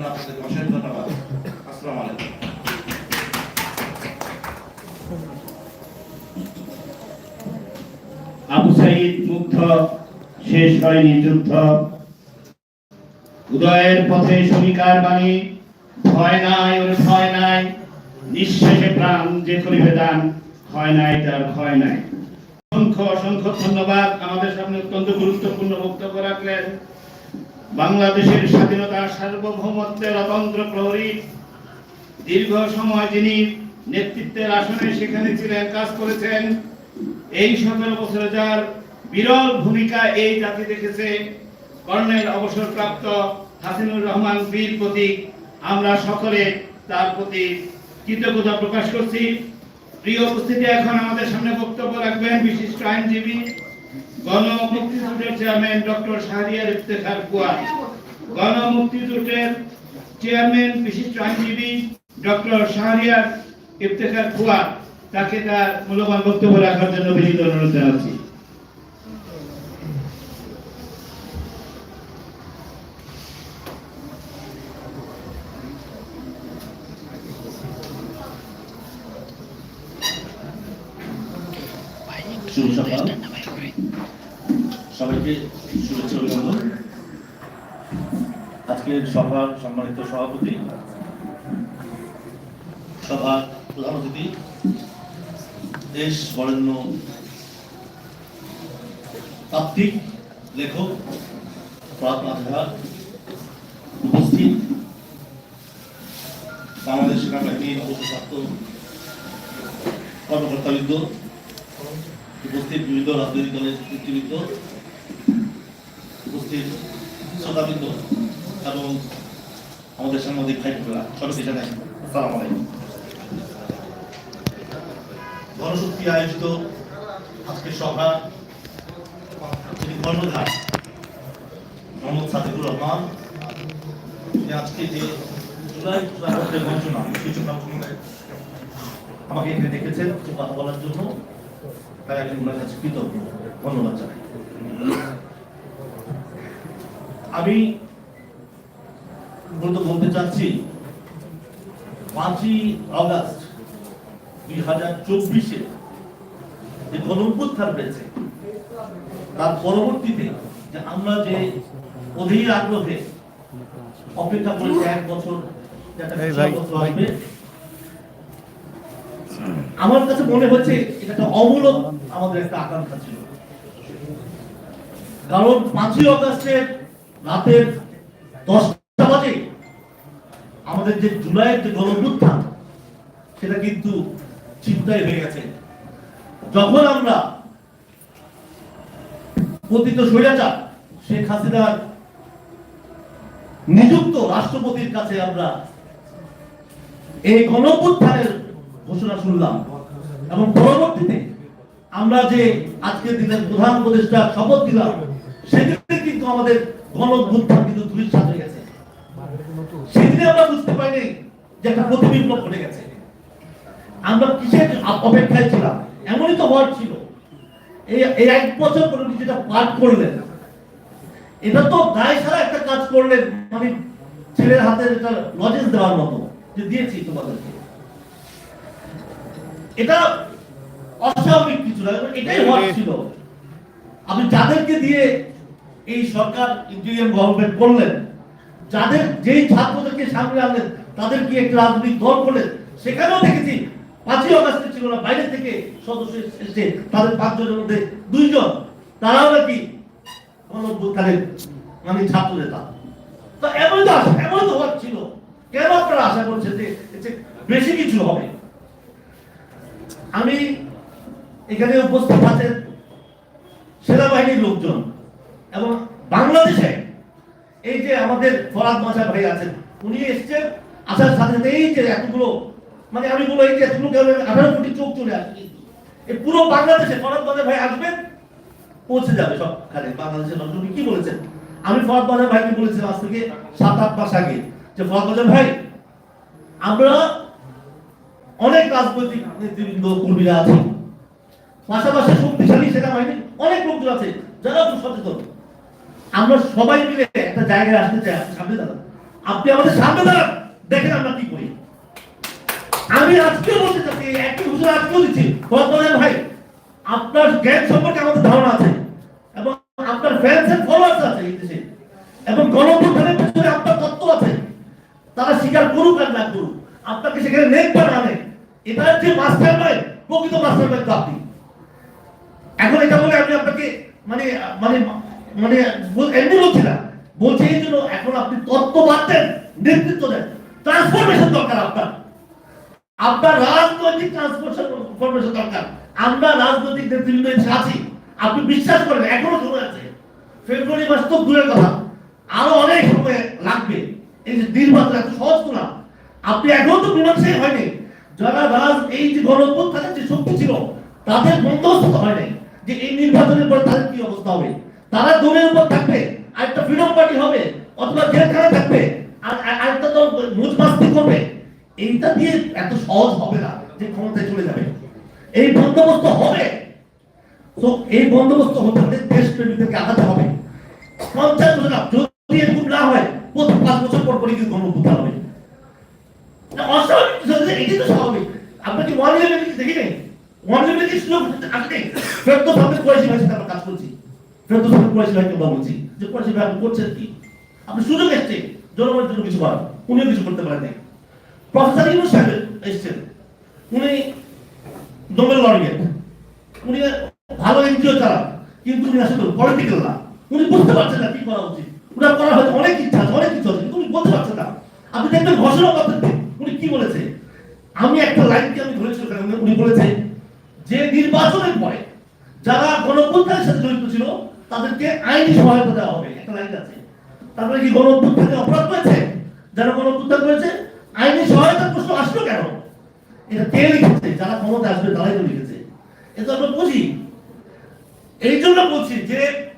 জন্য অশেষ ধন্যবাদ। আসসালামু আলাইকুম। আবু সাইদ মুগ্ধ, শেষ হয়নি যুদ্ধ। উদয়ের পথে বাণী, ভয় নাই, ওর ভয় নাই, নিঃশেষে প্রাণ যে করিবে দান হয় নাই তার নাই। অসংখ্য অসংখ্য ধন্যবাদ। আমাদের সামনে অত্যন্ত গুরুত্বপূর্ণ বক্তব্য রাখলেন। বাংলাদেশের স্বাধীনতা সার্বভৌমত্বের অতন্ত্র প্রহরী দীর্ঘ সময় যিনি নেতৃত্বের আসনে সেখানে ছিলেন, কাজ করেছেন, এই সতেরো বছরে যার বিরল ভূমিকা এই জাতি দেখেছে কর্নেল অবসরপ্রাপ্ত হাসিনুর রহমান বীর প্রতীক। আমরা সকলে তার প্রতি কৃতজ্ঞতা প্রকাশ করছি। প্রিয় উপস্থিতি, এখন আমাদের সামনে বক্তব্য রাখবেন বিশিষ্ট আইনজীবী গণ মুক্তিযুদ্ধের চেয়ারম্যান ডক্টর শাহরিয়ার ইফতেখার কুয়ার গণ মুক্তিযুদ্ধের চেয়ারম্যান বিশিষ্ট আইনজীবী ডক্টর শাহরিয়ার ইফতেখার কুয়ার, তাকে তার মূল্যবান বক্তব্য রাখার জন্য বিনীত অনুরোধ জানাচ্ছি। শুভ সকাল শুভেচ্ছা অভিনন্দন। আজকের সভার সম্মানিত সভাপতি, সভার প্রধান অতিথি, দেশ বরেণ্য তাত্ত্বিক লেখক উপস্থিত, বাংলাদেশ সেনাবাহিনীর অবসরপ্রাপ্ত কর্মকর্তাবৃন্দ, উপস্থিত বিবিধ রাজনৈতিক দলের নেতৃবৃন্দ উপস্থিত শ্রোতাবৃন্দ এবং আমাদের সাংবাদিক ভাই বোনেরা সবাইকে জানাই আসসালামু আলাইকুম। গণশক্তি আয়োজিত আজকের সভা, যিনি কর্ণধার মোহাম্মদ সাদিকুর রহমান, তিনি আজকে যে জুলাই জুলাই ঘোষণা কিছু আমাকে এখানে দেখেছেন, কিছু কথা বলার জন্য, তাই আমি ওনার কাছে কৃতজ্ঞ, ধন্যবাদ জানাই। আমি মূলত বলতে চাচ্ছি পাঁচই আগস্ট দুই হাজার চব্বিশে যে গণঅভ্যুত্থান হয়েছে তার পরবর্তীতে যে আমরা যে অধীর আগ্রহে অপেক্ষা করেছি এক বছর আসবে আমার কাছে মনে হচ্ছে এটা একটা অমূলক আমাদের একটা আকাঙ্ক্ষা ছিল। কারণ পাঁচই অগস্টের রাতের দশটা বাজে আমাদের যে জুলাইয়ের যে গণঅভ্যুত্থান সেটা কিন্তু চিন্তায় হয়ে গেছে। যখন আমরা পতিত স্বৈরাচার শেখ হাসিনার নিযুক্ত রাষ্ট্রপতির কাছে আমরা এই গণঅভ্যুত্থানের ঘোষণা শুনলাম এবং পরবর্তীতে আমরা যে আজকের দিনের প্রধান উপদেষ্টা শপথ দিলাম সেদিনে কিন্তু আমাদের গণঅভ্যুত্থান কিন্তু ধূলিসাৎ হয়ে গেছে। সেদিনে আমরা বুঝতে পারিনি যে একটা প্রতিবিপ্লব ঘটে গেছে। আমরা কিসের অপেক্ষায় ছিলাম? এমনই তো হওয়ার ছিল। এই এক বছর উনি যেটা পাঠ করলেন, এটা তো গায়ে সারা একটা কাজ করলেন। মানে ছেলের হাতে এটা লজেন্স দেওয়ার মতো যে দিয়েছি তোমাদেরকে। এটা অস্বাভাবিক কিছু না, এটাই হওয়ার ছিল। আপনি যাদেরকে দিয়ে এই সরকার ইন্টেরিয়াম গভর্নমেন্ট করলেন, যাদের যেই ছাত্রদেরকে সামনে আনলেন তাদেরকে একটা রাজনৈতিক দল করলেন? সেখানেও দেখেছি, পাঁচই অগাস্টে ছিল না, বাইরে থেকে সদস্য এসেছে, তাদের পাঁচজনের মধ্যে দুইজন, তারাও নাকি গণঅভ্যুত্থানের মানে ছাত্র নেতা তো এমন তো আশা এমন তো হওয়ার ছিল। কেন আপনারা আশা করছেন যে বেশি কিছু হবে? আমি এখানে উপস্থিত আছেন সেনাবাহিনীর লোকজন। এবং বাংলাদেশে এই যে আমাদের ফরাদ মাসা ভাই আছেন, উনি এসছেন আসার সাথে সাথে এই যে এতগুলো মানে আমি বলো এই যে এতগুলো আঠারো কোটি চোখ চলে আসে এই পুরো বাংলাদেশে ফরাদ মাসা ভাই আসবেন পৌঁছে যাবে সবখানে, বাংলাদেশের লোক উনি কি বলেছেন? আমি ফরাদ বাজার ভাইকে বলেছিলাম আজ থেকে সাত আট মাস আগে যে, ফরাদ বাজার ভাই, আমরা অনেক রাজনৈতিক নেতৃবৃন্দ, কর্মীরা আছে। পাশাপাশি শক্তিশালী সেনাবাহিনী অনেক লোকজন আছে, যারা সচেতন। আমরা সবাই মিলে একটা জায়গায় আসতে চাই সামনে দাঁড়ান। আপনি আমাদের সামনে দাঁড়ান, দেখেন আমরা কি করি। আমি আজকে বলতে চাচ্ছি একটি ঘোষণা আজকেও দিচ্ছি। বর্তমানে ভাই, আপনার জ্ঞান সম্পর্কে আমাদের ধারণা আছে এবং আপনার ফ্যান্স এন্ড ফলোয়ার্স আছে এই দেশে। এবং গণঅভ্যুত্থানের পেছনে আপনার তত্ত্ব আছে। তারা স্বীকার করুক আর না করুক, আপনাকে সেখানে নেক বা না এটার যে মাস্টার মাইন্ড প্রকৃত মাস্টার মাইন্ড আপনি। এখন এটা বলে আমি আপনাকে মানে মানে মানে এমনি বলছি না। বলছি এই জন্য এখন আপনি তত্ত্ব বাদ নেতৃত্ব দেন। ট্রান্সফরমেশন দরকার আপনার। আপনার রাজনৈতিক ট্রান্সফরমেশন দরকার। আমরা রাজনৈতিক নেতৃবৃন্দ আছি, আপনি বিশ্বাস করেন, এখনও সময় আছে। ফেব্রুয়ারি মাস তো দূরের কথা। আরও অনেক সময় লাগবে। এই যে নির্বাচন সহজ না। আপনি এখনও তো মীমাংসাই হয়নি। যারা রাজ, এই যে গণঅভ্যুত্থানের যে শক্তি ছিল, তাদের বন্দোবস্ত হয় নাই যে এই নির্বাচনের পর তাদের কি অবস্থা হবে। তারা দলের উপর থাকবে আর একটা ফ্রিডম পার্টি হবে, অথবা জেলখানা থাকবে, আর আর- আরেকটা দল মুজমাস্তি করবে। এইটা দিয়ে এত সহজ হবে না যে ক্ষমতায় চলে যাবে। এই বন্দোবস্ত হবে। তো এই বন্দোবস্ত হতে হলে দেশ দেশপ্রেমীদেরকে আগাতে হবে। পঞ্চায়েত যদি এরকম না হয়, প্রথম পাঁচ বছর পর পরই কিন্তু হবে। অস্বাভাবিক এটাই তো স্বাভাবিক। আপনি কি ওয়ান দেখি নেই? ওয়ান ইলেভেন ফেরত করেছি ভাই কাজ করছি। সামনে করেছি ভাইকে আমরা বলছি যে করেছি ভাই আপনি করছেন কি? আপনি সুযোগ এসছে, জনগণের জন্য কিছু করার। উনিও কিছু করতে পারেন নাই। প্রফেসর ইউনুস সাহেব এসছেন। উনি নোবেল লরিয়েট উনি ভালো এনজিও চালান, কিন্তু উনি আসলে পলিটিক্যাল না। উনি বুঝতে পারছেন না কি করা উচিত। উনার করার হয়তো অনেক ইচ্ছা আছে, অনেক কিছু আছে, কিন্তু উনি বলতে পারছেন না। আপনি দেখবেন ঘোষণা করতেন উনি কি বলেছে? আমি একটা লাইনকে আমি ধরেছি ওখানে উনি- উনি বলেছে, যে নির্বাচনের পরে যারা গণঅভ্যুত্থানের সাথে জড়িত ছিল, তাদেরকে আইনি সহায়তা দেওয়া হবে, একটা লাইন আছে। তারপরে কি গণঅভ্যুত্থানে অপরাধ করেছে? যারা গণঅভ্যুত্থান করেছে, আইনি সহায়তার প্রশ্ন আসলো কেন? এটা কে লিখেছে? যারা ক্ষমতা আসবে, তারাই তো লিখেছে। এটা আমরা বুঝি। এই জন্য বলছি যে,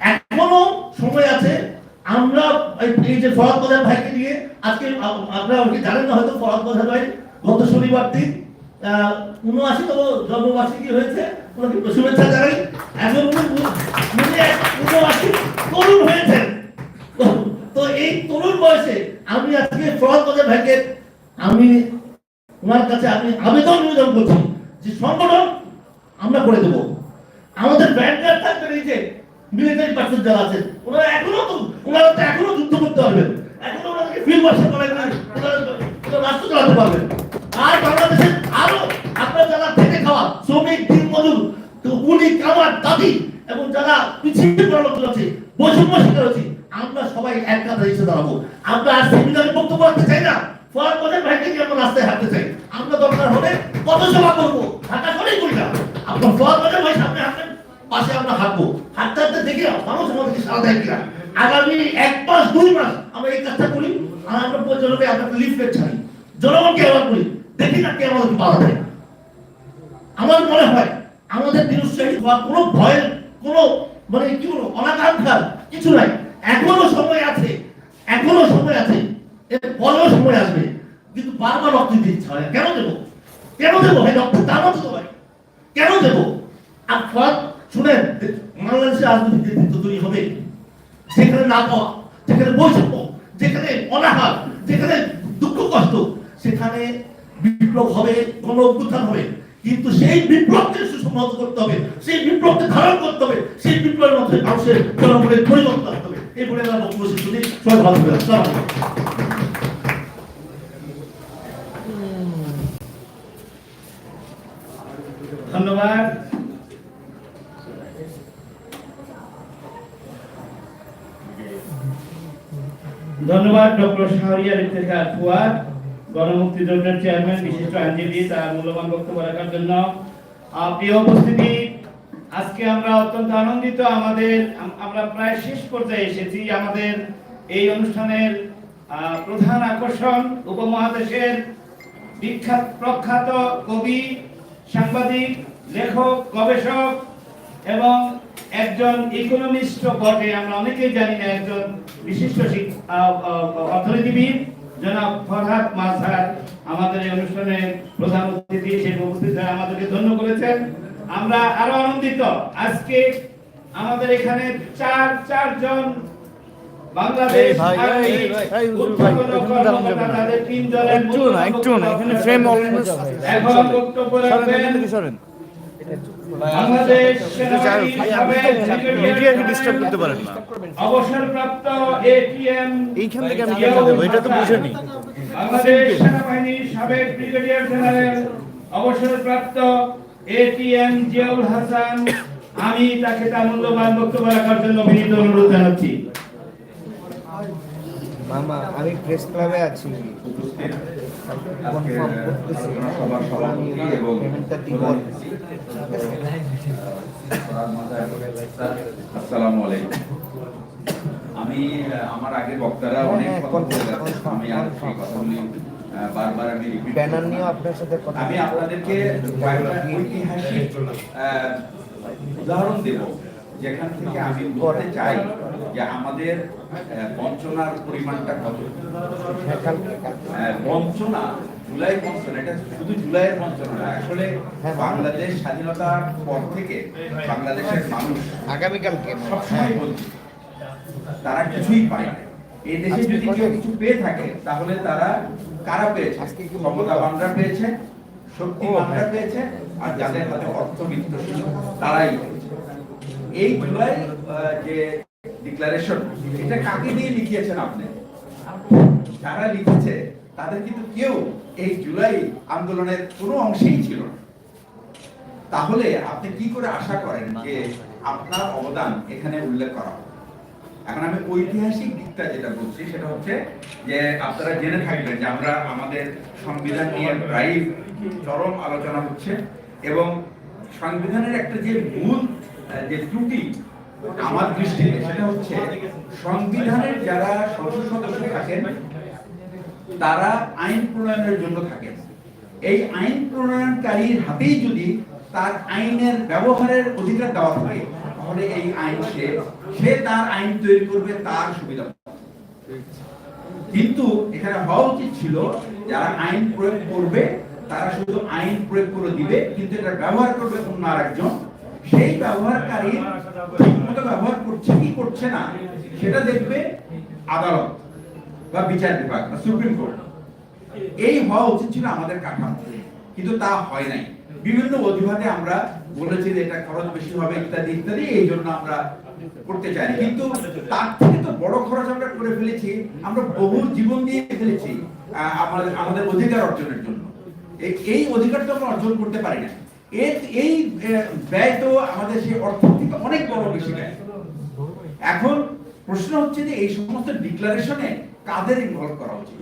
এখনও সময় আছে, আমরা এই- যে ফরাদ বাজার ভাইকে নিয়ে, আজকে আপনারা কি জানেন না, হয়তো ফরাদ বাজার ভাই, গত শনিবার দিন উনআশিতম জন্মবার্ষিকী হয়েছে। ওনাকে শুভেচ্ছা জানাই। এখন উনি উনি উনআশি তরুণ হয়েছেন। তো- এই তরুণ বয়সে আমি আজকে ফরাদ বাজার ভাইকে আমি ওনার কাছে আমি আবেদন নিবেদন করছি যে সংগঠন আমরা করে দেবো। আমাদের ব্যান্ডার থাকবেন এই যে মিলিটারি পার্সন যারা আছেন, ওনারা এখনও তো, ওনারা তো এখনও যুদ্ধ করতে পারবেন। এখনও ওনাদেরকে ফিল্ড মার্শাল করা ওনারা রাষ্ট্র চালাতে পারবেন। আর বাংলাদেশের আরও আপনার যারা খেটে খাওয়া শ্রমিক দিন মজুর। উনি কামার এবং যারা পিছিয়ে আছে আমরা সবাই এক এসে দাঁড়াবো। আমরা আর সেমিনারে বক্তব্য রাখতে চাই না। ভাইকে আমরা রাস্তায় হাঁটতে চাই। আমরা দরকার হলে কত সভা করব করি না। আপনার ভাই সামনে পাশে আমরা হাঁটবো। হাঁটতে হাঁটতে দেখি মানুষ আমাদেরকে সারা দেয় কিনা। আগামী এক মাস, দুই মাস আমরা এই কাজটা করি। আর আমরা প্রয়োজনে আমরা লিফলেট ছাড়ি। জনগণকে আবার করি। দেখি না কে আমাদেরকে বাধা আমার মনে হয় আমাদের নিরুৎসাহিত হওয়ার কোনো ভয়ের কোনো মানে কি বলব অনাকাঙ্ক্ষার কিছু নাই। এখনও সময় আছে, এখনও সময় আছে, এর পরেও সময় আসবে। কিন্তু বারবার রক্ত দিতে ইচ্ছা হয়। কেন দেবো? কেন দেবো ভাই রক্ত? দাম তো কেন দেবো? আর ফল শুনেন বাংলাদেশের রাজনৈতিক নেতৃত্ব তৈরি হবে, যেখানে না পাওয়া, যেখানে বৈষম্য, যেখানে অনাহার, যেখানে দুঃখ কষ্ট, সেখানে বিপ্লব হবে গণ অভ্যুত্থান হবে। কিন্তু সেই বিপ্লবকে সুসংহত করতে হবে, সেই বিপ্লবকে ধারণ করতে হবে, সেই বিপ্লবের মধ্যে মানুষের জনগণের পরিবর্তন আসতে হবে। এই বলে আমরা বক্তব্য শেষ সবাই ভালো থাকবেন। ধন্যবাদ। ধন্যবাদ, ডক্টর শাহরিয়ার ইফতেখার ফুয়াদ। গণমুক্তি দলের চেয়ারম্যান বিশিষ্ট আইনজীবী, তার মূল্যবান বক্তব্য রাখার জন্য। প্রিয় উপস্থিতি, আজকে আমরা অত্যন্ত আনন্দিত। আমাদের, আমরা প্রায় শেষ পর্যায়ে এসেছি। আমাদের এই অনুষ্ঠানের প্রধান আকর্ষণ উপমহাদেশের বিখ্যাত, প্রখ্যাত কবি, সাংবাদিক, লেখক, গবেষক এবং একজন ইকোনমিস্ট বটে। আমরা অনেকেই জানি না, একজন বিশিষ্ট অর্থনীতিবিদ। জনাব ফরহাদ মাজহার আমাদের এই অনুষ্ঠানের প্রধান অতিথি সেই উপস্থিত হয়ে আমাদেরকে ধন্য করেছেন আমরা আরও আনন্দিত। আজকে আমাদের এখানে চার চারজন বাংলাদেশ এই ভাই, আর্মি এই ভাই, এই হুজুর ভাই, উচ্চতর এখানে দাঁড়ানো যাবে না। কর্মকর্তাদের তিন দলের এখন বক্তব্য রাখবেন ডিস্টার্ব করতে পারেন না। অবসরপ্রাপ্ত এটিএম এইখান থেকে আমি কেন দেবো এটা তো বুঝেনি বাংলাদেশ সেনাবাহিনীর সাবেক ব্রিগেডিয়ার জেনারেল অবসরপ্রাপ্ত এটিএম জিয়াউল হাসান আমি তাকে তার মূল্যবান বক্তব্য রাখার জন্য বিনীত অনুরোধ জানাচ্ছি। মামা আমি প্রেস ক্লাবে আছি। আমি আসসালামু আলাইকুম আমার আগে বক্তারা হ্যাঁ, অনেক হ্যাঁ, কথা বলে confirm, আমি আর সেই কথাগুলি বারবার আমি ব্যানার করব আপনার সাথে কথা আমি আপনাদেরকে ঐতিহাসিক উদাহরণ দেব যেখান থেকে আমি বলতে চাই যে আমাদের বঞ্চনার পরিমাণটা কত? হ্যাঁ, বঞ্চনা জুলাই বঞ্চনা এটা শুধু জুলাইয়ের বঞ্চনা না আসলে হ্যাঁ। বাংলাদেশ স্বাধীনতার পর থেকে বাংলাদেশের মানুষ আগামীকালকে। সবসময় বলছি তারা কিছুই পায় না। এই দেশে যদি কেউ কিছু পেয়ে থাকে তাহলে তারা কারা পেয়েছে? ক্ষমতাবানরা পেয়েছে শক্তিমানরা হ্যাঁ। পেয়েছে আর যাদের হাতে অর্থবিত্ত ছিল তারাই পেয়েছে। এই জুলাই যে ডিক্লারেশন এটা কাকে দিয়ে লিখিয়েছেন আপনি? যারা লিখেছে, তাদের কিন্তু কেউ এই জুলাই আন্দোলনের কোনো অংশেই ছিল না। তাহলে আপনি কি করে আশা করেন যে আপনার অবদান এখানে উল্লেখ করা? এখন আমি ঐতিহাসিক দিকটা যেটা বলছি, সেটা হচ্ছে যে আপনারা জেনে থাকবেন যে আমরা আমাদের সংবিধান নিয়ে প্রায় চরম আলোচনা হচ্ছে এবং সংবিধানের একটা যে মূল যে ত্রুটি আমার দৃষ্টিতে সেটা হচ্ছে, সংবিধানের যারা সংসদ সদস্য থাকেন, তারা আইন প্রণয়নের জন্য থাকেন। এই আইন প্রণয়নকারীর হাতেই যদি তার আইনের ব্যবহারের অধিকার দেওয়া থাকে, তাহলে এই আইন সে সে তার আইন তৈরি করবে, তার সুবিধা কিন্তু এখানে হওয়া উচিত ছিল, যারা আইন প্রয়োগ করবে, তারা শুধু আইন প্রয়োগ করে দিবে, কিন্তু এটা ব্যবহার করবে অন্য আরেকজন। সেই ব্যবহারকারী ঠিকমতো ব্যবহার করছে কি করছে না, সেটা দেখবে আদালত বা বিচার বিভাগ বা সুপ্রিম কোর্ট। এই হওয়া উচিত ছিল আমাদের কাঠামো। কিন্তু তা হয় নাই। বিভিন্ন অজুহাতে আমরা বলেছি যে এটা খরচ বেশি হবে, ইত্যাদি ইত্যাদি, এই জন্য আমরা করতে চাই কিন্তু তার থেকে তো বড় খরচ আমরা করে ফেলেছি। আমরা বহু জীবন দিয়ে ফেলেছি আমাদের অধিকার অর্জনের জন্য। এই- এই অধিকারটা আমরা অর্জন করতে পারি না। এই ব্যয় তো আমাদের সেই অনেক বড় বেশি এখন প্রশ্ন হচ্ছে যে এই সমস্ত ডিক্লারেশনে কাদের ইনভলভ করা উচিত?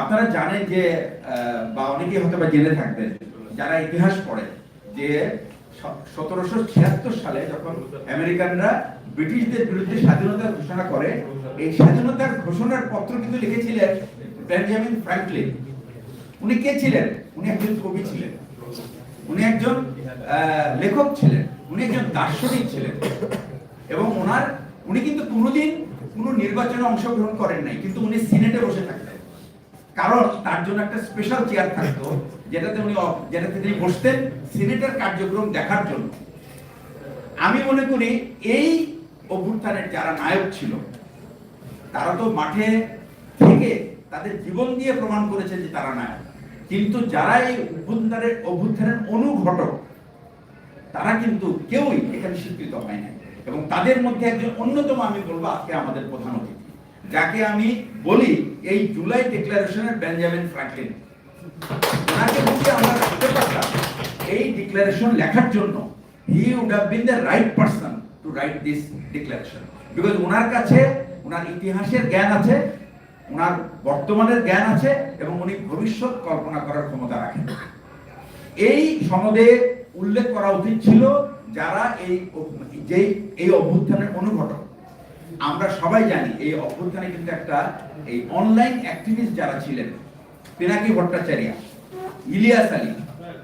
আপনারা জানেন যে বা অনেকেই হয়তো বা জেনে থাকবেন, যারা ইতিহাস পড়ে, যে সতেরোশো ছিয়াত্তর সালে যখন আমেরিকানরা ব্রিটিশদের বিরুদ্ধে স্বাধীনতার ঘোষণা করে, এই স্বাধীনতার ঘোষণার পত্র কিন্তু লিখেছিলেন বেঞ্জামিন ফ্র্যাঙ্কলিন। উনি কে ছিলেন? উনি একজন কবি ছিলেন। উনি একজন লেখক ছিলেন, উনি একজন দার্শনিক ছিলেন। এবং ওনার, উনি কিন্তু কোনোদিন কোনো নির্বাচনে অংশগ্রহণ করেন নাই, কিন্তু উনি সিনেটে বসে থাকতেন। কারণ তার জন্য একটা স্পেশাল চেয়ার থাকতো, যেটাতে উনি যেটাতে তিনি বসতেন সিনেটের কার্যক্রম দেখার জন্য। আমি মনে করি এই অভ্যুত্থানের যারা নায়ক ছিল, তারা তো মাঠে থেকে তাদের জীবন দিয়ে প্রমাণ করেছেন যে তারা নায়ক। কিন্তু যারা এই অভ্যুত্থানের অভ্যুত্থানের অনুঘটক, তারা কিন্তু কেউই এখানে স্বীকৃত হয় না এবং তাদের মধ্যে একজন অন্যতম আমি বলব আজকে আমাদের প্রধান অতিথি, যাকে আমি বলি এই জুলাই ডিক্লারেশনের বেঞ্জামিন ফ্র্যাঙ্কলিন। ওনাকে যদি আমরা রাখতে পারতাম। এই ডিক্লারেশন লেখার জন্য he would have been the right person to write this declaration because ওনার কাছে, ওনার ইতিহাসের জ্ঞান আছে ওনার বর্তমানের জ্ঞান আছে এবং উনি ভবিষ্যৎ কল্পনা করার ক্ষমতা রাখেন। এই সনদে উল্লেখ করা উচিত ছিল যারা এই যে এই অভ্যুত্থানের অনুঘটক। আমরা সবাই জানি এই অভ্যুত্থানে কিন্তু একটা, এই অনলাইন অ্যাক্টিভিস্ট যারা ছিলেন, পিনাকি ভট্টাচার্য, ইলিয়াস আলী,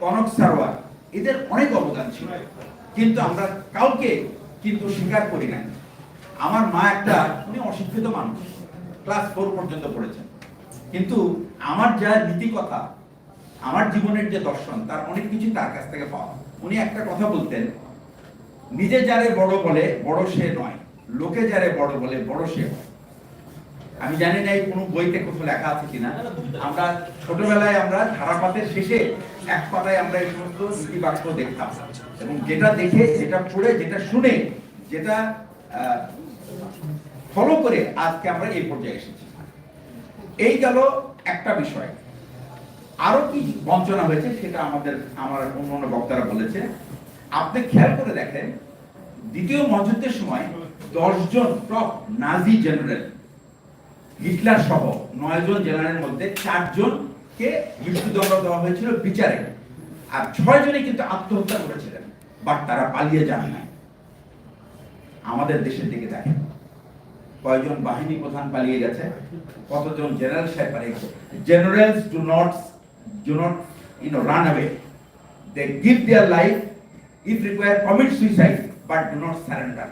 কনক সারওয়ার এদের অনেক অবদান ছিল। কিন্তু আমরা কাউকে কিন্তু স্বীকার করি না আমার মা একটা, উনি অশিক্ষিত মানুষ। ক্লাস ফোর পর্যন্ত পড়েছেন। কিন্তু আমার যা নীতি কথা আমার জীবনের যে দর্শন, তার অনেক কিছু তার কাছ থেকে পাওয়া। উনি একটা কথা বলতেন, নিজে যারে বড় বলে, বড় সে নয়। লোকে যারে বড় বলে, বড় সে আমি জানি না এই কোনো বইতে কোথাও লেখা আছে কিনা। আমরা ছোটবেলায় আমরা ধারাপাতের শেষে এক পাতায় আমরা এই সমস্ত নীতি বাক্য দেখতাম। এবং যেটা দেখে, যেটা পড়ে, যেটা শুনে, যেটা ফলো করে আজকে আমরা এই পর্যায়ে এসেছি। এই গেল একটা বিষয়। আরও কি বঞ্চনা হয়েছে সেটা আমাদের, আমার অন্য অন্য বক্তারা বলেছে। আপনি খেয়াল করে দেখেন, দ্বিতীয় মহাযুদ্ধের সময় দশজন টপ নাজি জেনারেল, হিটলার সহ নয় জন জেনারেলের মধ্যে চারজনকে মৃত্যুদণ্ড দেওয়া হয়েছিল বিচারে। আর ছয় জনে কিন্তু আত্মহত্যা করেছিলেন, বাট তারা পালিয়ে যান না আমাদের দেশের দিকে দেখেন। কয়জন বাহিনী প্রধান পালিয়ে গেছে কতজন জেনারেল সাহেব পালিয়ে গেছে। Generals do not do not you know run away they give their life if require commit suicide but do not surrender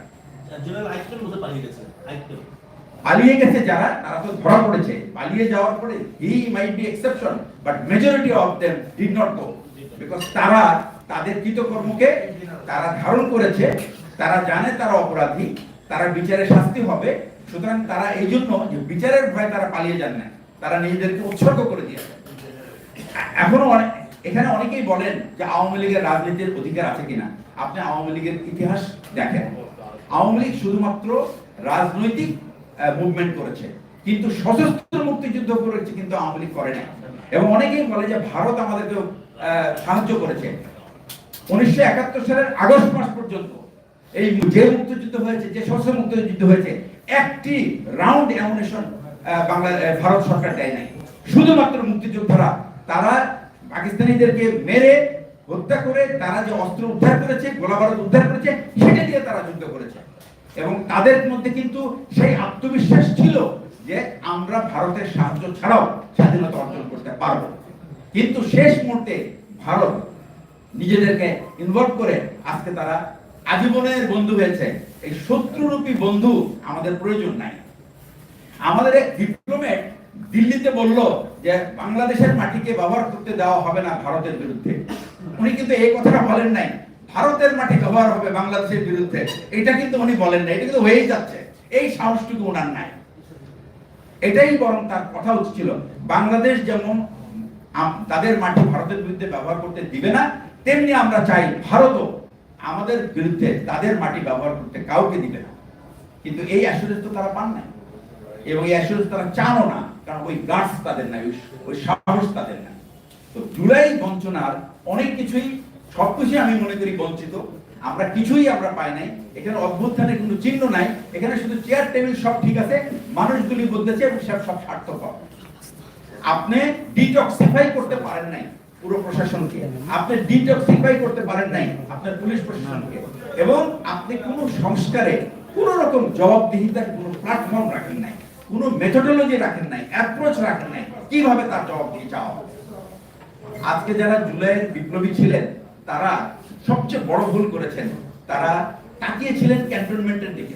পালিয়ে গেছে যারা তারা তো ধরা পড়েছে। পালিয়ে যাওয়ার পরে he might be exception but majority of them did not go because তারা তাদের কৃতকর্মকে তারা ধারণ করেছে তারা জানে তারা অপরাধী তারা বিচারে শাস্তি হবে সুতরাং তারা এই জন্য যে বিচারের ভয়ে তারা পালিয়ে যান না তারা নিজেদেরকে উৎসর্গ করে দিয়েছে এখনও অনেক, এখানে অনেকেই বলেন যে আওয়ামী লীগের রাজনীতির অধিকার আছে কিনা। আপনি আওয়ামী লীগের ইতিহাস দেখেন। আওয়ামী লীগ শুধুমাত্র রাজনৈতিক মুভমেন্ট করেছে, কিন্তু সশস্ত্র মুক্তিযুদ্ধ করেছে, কিন্তু আওয়ামী লীগ করে নাই। এবং অনেকেই বলে যে ভারত আমাদেরকে সাহায্য করেছে। উনিশশো একাত্তর সালের আগস্ট মাস পর্যন্ত এই যে মুক্তিযুদ্ধ হয়েছে, যে সশস্ত্র মুক্তিযুদ্ধ হয়েছে একটি রাউন্ড অ্যামুনেশন বাংলা ভারত সরকার দেয় নাই। শুধুমাত্র মুক্তিযোদ্ধারা, তারা পাকিস্তানিদেরকে মেরে, হত্যা করে, তারা যে অস্ত্র উদ্ধার করেছে গোলাবারুদ উদ্ধার করেছে, সেটা দিয়ে তারা যুদ্ধ করেছে। এবং তাদের মধ্যে কিন্তু সেই আত্মবিশ্বাস ছিল যে আমরা ভারতের সাহায্য ছাড়াও স্বাধীনতা অর্জন করতে পারব। কিন্তু শেষ মুহূর্তে ভারত নিজেদেরকে ইনভলভ করে আজকে তারা আজীবনের বন্ধু হয়েছে। এই শত্রুরূপী বন্ধু আমাদের প্রয়োজন নাই। আমাদের এক ডিপ্লোমেট দিল্লিতে বলল যে, বাংলাদেশের মাটিকে ব্যবহার করতে দেওয়া হবে না ভারতের বিরুদ্ধে। উনি কিন্তু এই কথাটা বলেন নাই। ভারতের মাটি ব্যবহার হবে বাংলাদেশের বিরুদ্ধে। এটা কিন্তু উনি বলেন নাই। এটা কিন্তু হয়েই যাচ্ছে। এই সাহসটুকু ওনার নাই। এটাই বরং তার কথা উচিত ছিল বাংলাদেশ যেমন তাদের মাটি ভারতের বিরুদ্ধে ব্যবহার করতে দিবে না, তেমনি আমরা চাই ভারতও আমাদের বিরুদ্ধে তাদের মাটি ব্যবহার করতে কাউকে দিবে না। কিন্তু এই অ্যাসুরেন্স তো তারা পান নাই। এবং এই অ্যাসুরেন্স তারা চানও না, কারণ ওই গার্ডস তাদের নাই, ওই- সাহস তাদের নাই। তো জুলাই বঞ্চনার অনেক কিছুই সবকিছুই আমি মনে করি বঞ্চিত। আমরা কিছুই আমরা পাই নাই। এখানে অভ্যুত্থানের কোনো চিহ্ন নাই। এখানে শুধু চেয়ার টেবিল সব ঠিক আছে, মানুষগুলি বলতেছে এবং সব সব স্বার্থপর। আপনি ডিটক্সিফাই করতে পারেন নাই। পুরো প্রশাসনকে। আপনি ডিটক্সিফাই করতে পারেন নাই, আপনার পুলিশ প্রশাসনকে। এবং আপনি কোনো সংস্কারে কোন রকম জবাবদিহিতার কোনো প্ল্যাটফর্ম রাখেন নাই, কোনো মেথোডোলজি রাখেন নাই অ্যাপ্রোচ রাখেন নাই, কীভাবে তার জবাবদিহি চাওয়া আজকে যারা জুলাইয়ের বিপ্লবী ছিলেন, তারা সবচেয়ে বড় ভুল করেছেন। তারা তাকিয়েছিলেন ক্যান্টনমেন্টের দিকে।